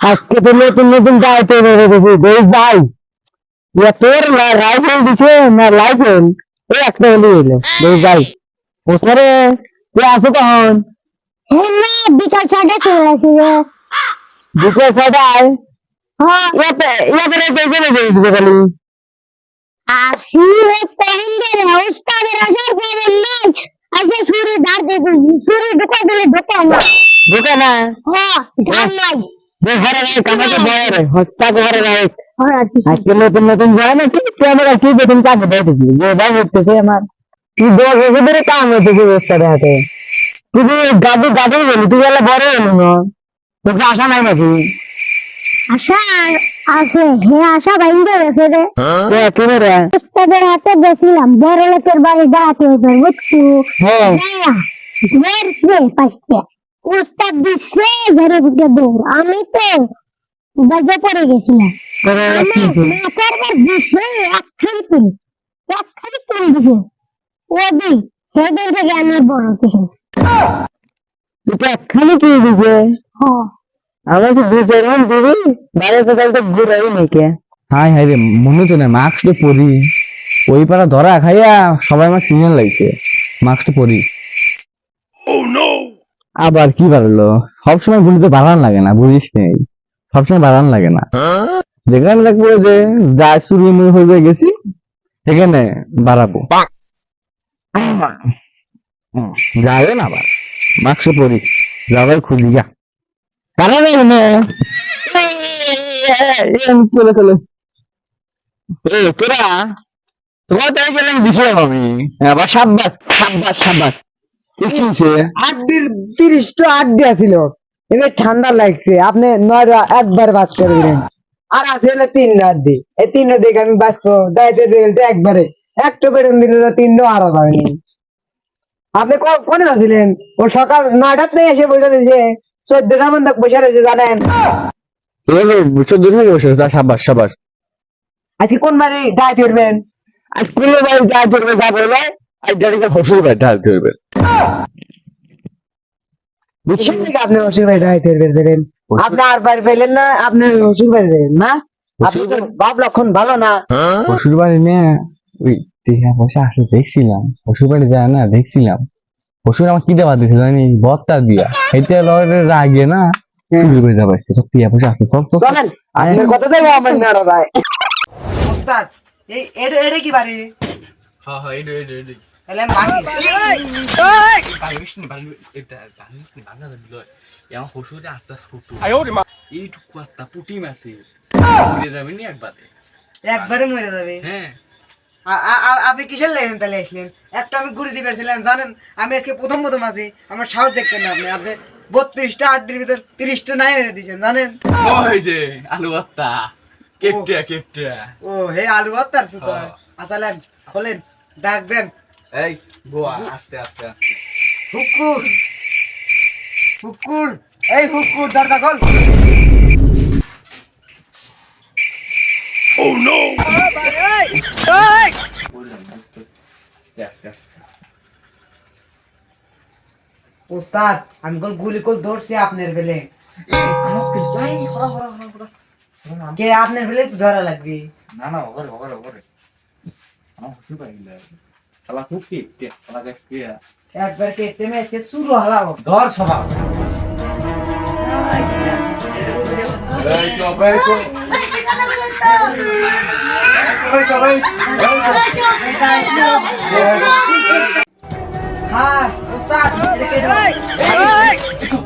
আজকে তো নতুন নতুন গাইতে বেরোতেছি দেখ ভাই। ইয়া তোর রাইফেল দিছে না লাইফেল এই একটা হলি এলো দেখ ভাই ওসরে তুই আসো তখন? হ্যাঁ বিকাল ছটা চলে আসি রে। দুটো ছটায় হ্যাঁ। ইয়াতে ইয়াতে রেখে চলে যাই দিবে খালি। আসি রে কহিন্দে রে উস্তাদের আসার খবর নাই। আজকে সুরে ধার দে সুরে ঢোকা দিলে ঢোকা না। ঢুকে না? হ্যাঁ ধার নাই। আজকে নতুন নতুন জয়েন আছে ক্যামেরা কি বেতন কাকে দেখতেছি ভাই হচ্ছে আমার। তুই দশ বছর ধরে কাম হইতেছে ওস্তাদের হাতে তুই গাদু গাদু বলি তুই এলা বড় হলো না তোকে আশা নাই নাকি? আশা আছে হে আশা বাইন্দে গেছে রে। এ, কি রে? উস্তাদের হাতে গেছিলাম বড় লোকের বাড়ি ডাকে বুঝছ? হ্যাঁ। উস্তাদ দিতে দৌড়। আমি তো বাজে পড়ে গেছিলাম? মাথার একখানি তুল একখানি তুল দিছে। ও দি সেদিন থেকে আমার বড় কিছু এটা খালি কি দিছে? হ্যাঁ আমার তো দুই চার মান দিবি বাইরে তো তাহলে তো ঘুরাই নাকি হাই হাই রে মনে তো না মাস্ক তো পরি। ওই পাড়া ধরা খাইয়া সবাই আমার সিগন্যাল লাগছে মাস্ক তো পরি। আবার কি বাড়লো সবসময় ভুলিতে বাড়ান লাগে না বুঝিস নেই সবসময় বাড়ান লাগে না। যেখানে দেখব যে যা চুরি মুড়ি হয়ে গেছি সেখানে বাড়াবো। যাবে না আবার। মাস্ক পরি যাবে খুঁজি গা কারণ এখানে চলে চলে। তোরা তোমার তাই গেলাম দিছিলাম আমি আবার সাব্বাস সাব্বাস সাব্বাস। আছিল। এবার ঠান্ডা লাগছে। আপনি নয়টা একবার বাস করে দিলেন। আর আছে হলো তিন আটটি। এই তিন দিকে আমি বাঁচবো। দায়িত্ব দিতে একবারে। একটা বেতন দিলে তো তিন আর হয়নি আপনি কোনে আছিলেন? ও সকাল নয়টার থেকে এসে বসে রয়েছে চোদ্দটা মন তক বসে রয়েছে জানেন? চোদ্দ থেকে বসে তা সাবাস সাবাস। আজকে কোন বাড়ি দায়িত্ব করবেন আজ কুলে বাড়ি যা করবে যা বলে আর ডাইরেক্ট হসুর ভাই ঢাল করবে বুঝছেন? নাকি আপনি হসুর ভাই দায়িত্ব করবেন আপনি আর বাড়ি পেলেন না আপনি হসুর বাড়ি দেবেন না? আপনি তো বাপ লক্ষণ ভালো না। হসুর বাড়ি নিয়ে ওই টাকা পয়সা আসলে দেখছিলাম। হসুর বাড়ি যায় না দেখছিলাম। হসুর আমার কি দেওয়া দিয়েছে জানি বত্তা দিয়া। এইটা লড়ে রাগে না চুরি করে যাব সব টিয়া পয়সা আসলে সব তো চলেন আপনার কথা দেবো আমার নাড়া ভাই। ওস্তাদ এই এটা এটা কি বাড়ি? হ্যাঁ হ্যাঁ এইটো এইটো তাহলে আমি ভাঙি ভাঙিস নি ভাঙি ভাঙিস নি ভাঙা যাবি লয় আমার শ্বশুরে আত্মা ফুটু এইটুকু আত্মা পুটি মাছে উড়ে যাবে নি একবারে। একবারে মরে যাবে। হ্যাঁ। আপনি কিসের লেগেন তাহলে আসলেন? একটা আমি ঘুরে দিবে ছিলেন জানেন? আমি আজকে প্রথম প্রথম আছি। আমার সাহস দেখতেন না আপনি। আপনি বত্রিশটা আটটির ভিতর তিরিশটা নাই হয়ে দিয়েছেন জানেন? আলু ভর্তা কেপটিয়া কেপটিয়া ও হে আলু ভর্তার সুতো। আসলেন খোলেন ডাক দেন। এই গোয়া আস্তে আস্তে আস্তে। হুকুর! হুকুর! এই হুকুর দরজা খোল। আস্তে আস্তে আস্তে। ওস্তাদ আমি কোন গুলি কল ধরছি আপনার বেলে। কে? আপনার বেলে তো ধরা লাগবে? না না ওগরে ওগরে ওগরে। আমার শ্বশুর বাড়ি শালা খুব কেপটিয়া শালা গাছ কে? একবার কেটে মেটে শুরু হ্যাঁ কে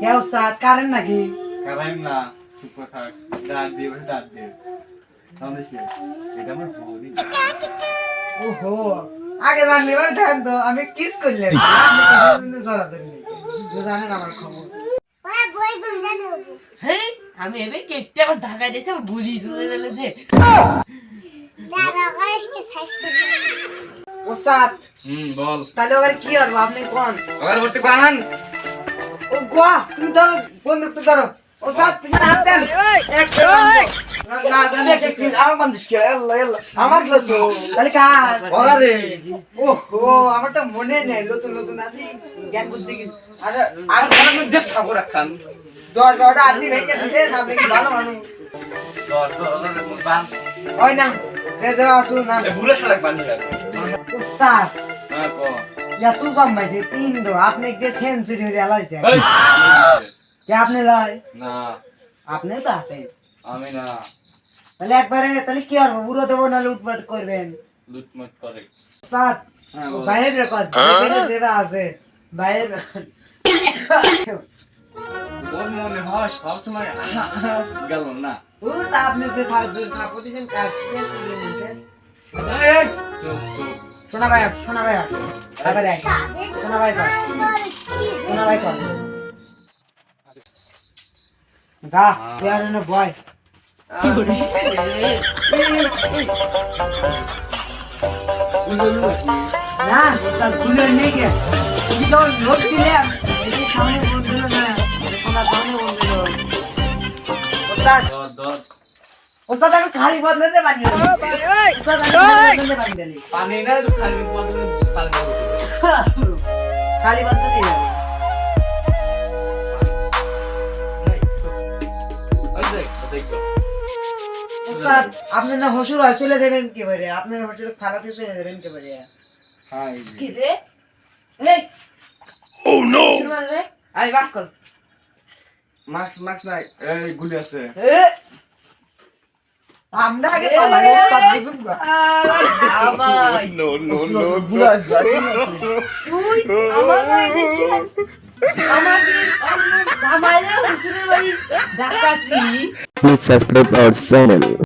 কে ওস্তাদ কারেন নাকি? কারাইম না চুপ থাক। ডাক দিয়ে ডাক দিয়ে। এটা আমার ওহো আগে জানলে এবার তো আমি কিস করলাম। আপনি জন্য জড়া ধরলেন তো জানেন আমার খবর। হেই, আমি এবে কেটে আবার ঢাকা দিয়েছে আমার গুলি চলে গেলে যে ওস্তাদ হুম বল। তাহলে ওখানে কি করব? আপনি কোন? আবার বলতে পান ও গোয়া তুমি ধরো বন্দুক তো ধরো। ওস্তাদ পিছনে হাত দেন এক না না জানি আমার বান্দিস আল্লাহ আল্লাহ আমার তো তাহলে কার ওরে ওহো আমার তো মনে নেই নতুন নতুন আছি জ্ঞান বুদ্ধি আর আর সারা যে সাবর রাখান দশ বারোটা আড্ডি ভেঙে দিয়েছেন আপনি কি ভালো মানুষ ধর, ধর, বান। ওই না সে যাওয়া আসুন না এ বুড়ো শালাক বান্ধি হ্যাঁ, ক। ইয়া তুই জন্মাইছে তিন ডো আপনি একটু সেঞ্চুরি হয়ে আলাইছে কে আপনি লয়? না। আপনিও তো আছেন। আমি না। তাহলে একবারে তাহলে কি করব বুড়ো দেবো না লুটপাট করবেন? লুটমুট করে। উস্তাদ হ্যাঁ, বাইরের রেকর্ড যেখানে যেটা আছে বাইরের ওর মনে হয় সবসময় গেল না। ও তা আপনি যে থাক জোর থাপড় দিয়েছেন। কাজ চুপ। শোনা ভাই শোনা ভাই। তাড়াতাড়ি আয়। শোনা ভাই শোনা ভাই যা আর এনে বয়। না ওস্তাদগুলো নিয়ে গে। তুমি যখন লোক দিলে এই যে সামনে বল দিল না শোনা সামনে বল দিল ওস্তাদ ধর, ধর। খালি ওস্তাদ আমি খালি বদলাতে পানি না তো খালি বদলে খালি আপনি না হসুর আসলে দেবেন কি করে আপনার হোটেল খালাতে চলে দেবেন কি করে হাই। কি রে? এই ও নো রে? আই বাস কর মাস্ক মাস্ক নাই এই গুলি আছে। আমরা আগে বুঝুন তুই আমার হুজুরের বাড়ি ডাকাতি। Please subscribe our channel.